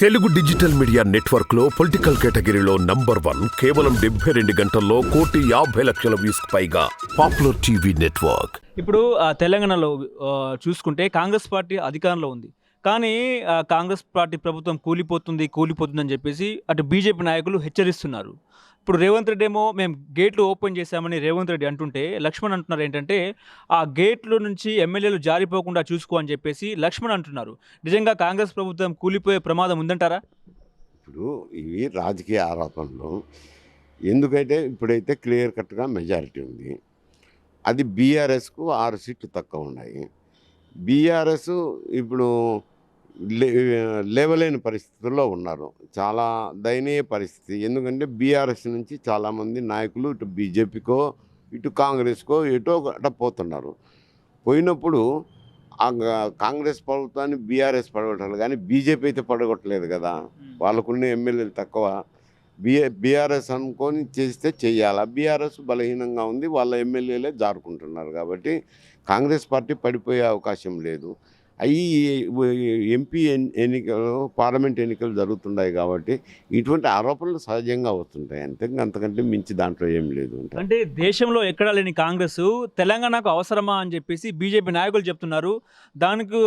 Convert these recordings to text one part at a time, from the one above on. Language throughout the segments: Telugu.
తెలుగు డిజిటల్ మీడియా నెట్వర్క్లో పొలిటికల్ కేటగిరీలో నంబర్ వన్ కేవలం డెబ్బై రెండు గంటల్లో కోటి యాభై లక్షల వ్యూస్ పైగా పాపులర్ టీవీ నెట్వర్క్. ఇప్పుడు ఆ, తెలంగాణలో ఆ, చూసుకుంటే కాంగ్రెస్ పార్టీ అధికారంలో ఉంది. కానీ కాంగ్రెస్ పార్టీ ప్రభుత్వం కూలిపోతుంది కూలిపోతుందని చెప్పేసి అటు బీజేపీ నాయకులు హెచ్చరిస్తున్నారు. ఇప్పుడు రేవంత్ రెడ్డి ఏమో మేము గేట్లు ఓపెన్ చేశామని రేవంత్ రెడ్డి అంటుంటే లక్ష్మణ్ అంటున్నారు ఏంటంటే ఆ గేట్ల నుంచి ఎమ్మెల్యేలు జారిపోకుండా చూసుకో అని చెప్పేసి లక్ష్మణ్ అంటున్నారు. నిజంగా కాంగ్రెస్ ప్రభుత్వం కూలిపోయే ప్రమాదం ఉందంటారా? ఇప్పుడు ఇవి రాజకీయ ఆరోపణలు. ఎందుకంటే ఇప్పుడైతే క్లియర్ కట్గా మెజారిటీ ఉంది. అది బీఆర్ఎస్కు ఆరు సీట్లు తక్కువ ఉన్నాయి. బీఆర్ఎస్ ఇప్పుడు లేవలేని పరిస్థితుల్లో ఉన్నారు. చాలా దయనీయ పరిస్థితి. ఎందుకంటే బీఆర్ఎస్ నుంచి చాలామంది నాయకులు ఇటు బీజేపీకో ఇటు కాంగ్రెస్కో ఎటో అట పోతున్నారు. పోయినప్పుడు కాంగ్రెస్ ప్రభుత్వాన్ని బీఆర్ఎస్ పడగొట్టాలి. కానీ బీజేపీ అయితే పడగొట్టలేదు కదా. వాళ్ళకున్న ఎమ్మెల్యేలు తక్కువ. బిఏ బీఆర్ఎస్ అనుకొని చేస్తే చెయ్యాలా? బీఆర్ఎస్ బలహీనంగా ఉంది. వాళ్ళ ఎమ్మెల్యేలే జారుకుంటున్నారు కాబట్టి కాంగ్రెస్ పార్టీ పడిపోయే అవకాశం లేదు. అవి ఎంపీ ఎన్- ఎన్నికలు పార్లమెంట్ ఎన్నికలు జరుగుతున్నాయి కాబట్టి ఇటువంటి ఆరోపణలు సహజంగా వస్తుంటాయి. అంతే అంతకంటే మించి దాంట్లో ఏం లేదు అంటే దేశంలో ఎక్కడా లేని కాంగ్రెస్ తెలంగాణకు అవసరమా అని చెప్పేసి బీజేపీ నాయకులు చెప్తున్నారు. దానికి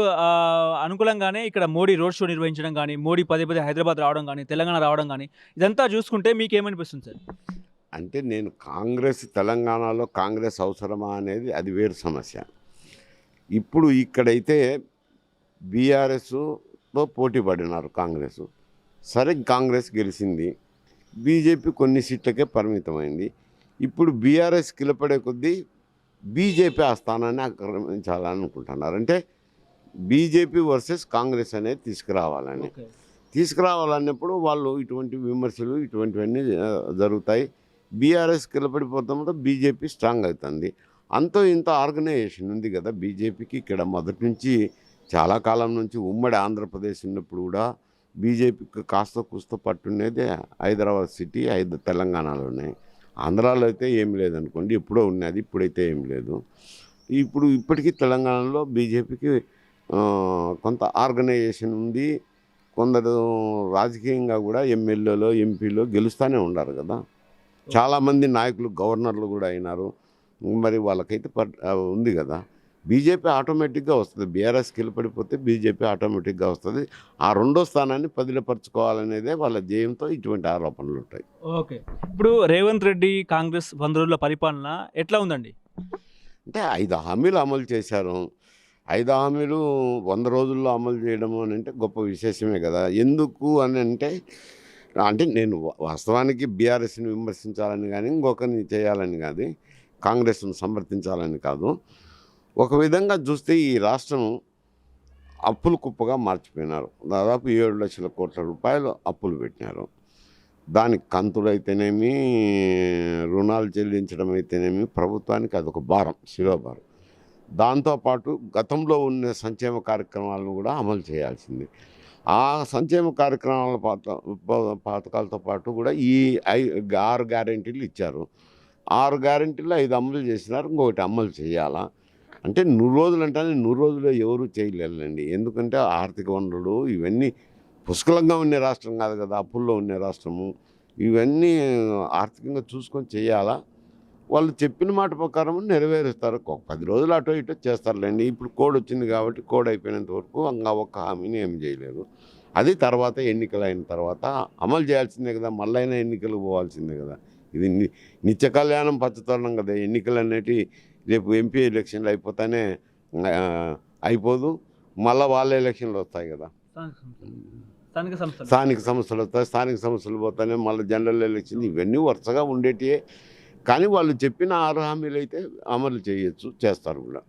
అనుకూలంగానే ఇక్కడ మోడీ రోడ్ షో నిర్వహించడం కానీ మోడీ పదే పదే హైదరాబాద్ రావడం కానీ తెలంగాణ రావడం కానీ ఇదంతా చూసుకుంటే మీకు ఏమనిపిస్తుంది సార్? అంటే నేను కాంగ్రెస్ తెలంగాణలో కాంగ్రెస్ అవసరమా అనేది అది వేరు సమస్య. ఇప్పుడు ఇక్కడైతే బీఆర్ఎస్తో పోటీ పడినారు కాంగ్రెస్. సరే కాంగ్రెస్ గెలిచింది. బీజేపీ కొన్ని సీట్లకే పరిమితమైంది. ఇప్పుడు బీఆర్ఎస్ కిలపడే కొద్దీ బీజేపీ ఆ స్థానాన్ని ఆక్రమించాలని అనుకుంటున్నారు అంటే బీజేపీ వర్సెస్ కాంగ్రెస్ అనేది తీసుకురావాలని. తీసుకురావాలన్నప్పుడు వాళ్ళు ఇటువంటి విమర్శలు ఇటువంటివన్నీ జరుగుతాయి. బీఆర్ఎస్ కిలపడిపోతామంటే బీజేపీ స్ట్రాంగ్ అవుతుంది. అంతో ఇంత ఆర్గనైజేషన్ ఉంది కదా బీజేపీకి. ఇక్కడ మొదటి నుంచి చాలా కాలం నుంచి ఉమ్మడి ఆంధ్రప్రదేశ్ ఉన్నప్పుడు కూడా బీజేపీకి కాస్త కూస్త పట్టునేది హైదరాబాద్ సిటీ హైద తెలంగాణలోనే ఆంధ్రాలో అయితే ఏం లేదనుకోండి ఎప్పుడో ఉన్నది ఇప్పుడైతే ఏం లేదు. ఇప్పుడు ఇప్పటికీ తెలంగాణలో బీజేపీకి కొంత ఆర్గనైజేషన్ ఉంది. కొందరు రాజకీయంగా కూడా ఎమ్మెల్యేలో ఎంపీలో గెలుస్తూనే ఉన్నారు కదా. చాలామంది నాయకులు గవర్నర్లు కూడా అయినారు. మరి వాళ్ళకైతే ఉంది కదా. బీజేపీ ఆటోమేటిక్గా వస్తుంది. బీఆర్ఎస్ పడిపోతే బీజేపీ ఆటోమేటిక్గా వస్తుంది. ఆ రెండో స్థానాన్ని పదిలపరచుకోవాలనేదే వాళ్ళ ధ్యేయంతో ఇటువంటి ఆరోపణలు ఉంటాయి. ఓకే. ఇప్పుడు రేవంత్ రెడ్డి కాంగ్రెస్ వంద రోజుల పరిపాలన ఎట్లా ఉందండి? అంటే ఐదు హామీలు అమలు చేశారు. ఐదు హామీలు వంద రోజుల్లో అమలు చేయడం అని అంటే గొప్ప విశేషమే కదా. ఎందుకు అని అంటే అంటే నేను వాస్తవానికి బీఆర్ఎస్ని విమర్శించాలని కానీ ఇంకొకరిని చేయాలని కాదు. కాంగ్రెస్ను సమర్థించాలని కాదు. ఒక విధంగా చూస్తే ఈ రాష్ట్రం అప్పుల కుప్పగా మార్చిపోయినారు. దాదాపు ఏడు లక్షల కోట్ల రూపాయలు అప్పులు పెట్టినారు. దానికి కంతులైతేనేమి రుణాలు చెల్లించడం అయితేనేమి ప్రభుత్వానికి అదొక భారం శిరోభారం దాంతోపాటు గతంలో ఉన్న సంక్షేమ కార్యక్రమాలను కూడా అమలు చేయాల్సింది. ఆ సంక్షేమ కార్యక్రమాల పాత పథకాలతో పాటు కూడా ఈ ఐ ఆరు గ్యారెంటీలు ఇచ్చారు. ఆరు గ్యారెంటీలు ఐదు అమలు చేసినారు. ఇంకొకటి అమలు చేయాలా? అంటే నూరు రోజులు అంటే నూరు రోజులు ఎవరు చేయలేరండి ఎందుకంటే ఆర్థిక వనరులు ఇవన్నీ పుష్కలంగా ఉండే రాష్ట్రం కాదు కదా అప్పుల్లో ఉండే రాష్ట్రము. ఇవన్నీ ఆర్థికంగా చూసుకొని చేయాలా? వాళ్ళు చెప్పిన మాట ప్రకారం నెరవేరుస్తారు. ఒక పది రోజులు అటో ఇటో చేస్తారులేండి. ఇప్పుడు కోడ్ వచ్చింది కాబట్టి కోడ్ అయిపోయినంత వరకు ఇంకా ఒక్క హామీని ఏం చేయలేరు. అది తర్వాత ఎన్నికలు అయిన తర్వాత అమలు చేయాల్సిందే కదా మళ్ళైనా ఎన్నికలు పోవాల్సిందే కదా. ఇది నిత్య కళ్యాణం పచ్చతరణం కదా ఎన్నికలు అనేటివి రేపు ఎంపీ ఎలక్షన్లు అయిపోతానే అయిపోదు. మళ్ళీ వాళ్ళ ఎలక్షన్లు వస్తాయి కదా. స్థానిక సంస్థలు. వస్తాయి స్థానిక సమస్యలు పోతానే మళ్ళీ జనరల్ ఎలక్షన్ ఇవన్నీ వరుసగా ఉండేటివే కానీ వాళ్ళు చెప్పిన ఆరు హామీలు అయితే అమలు చేయొచ్చు చేస్తారు కూడా.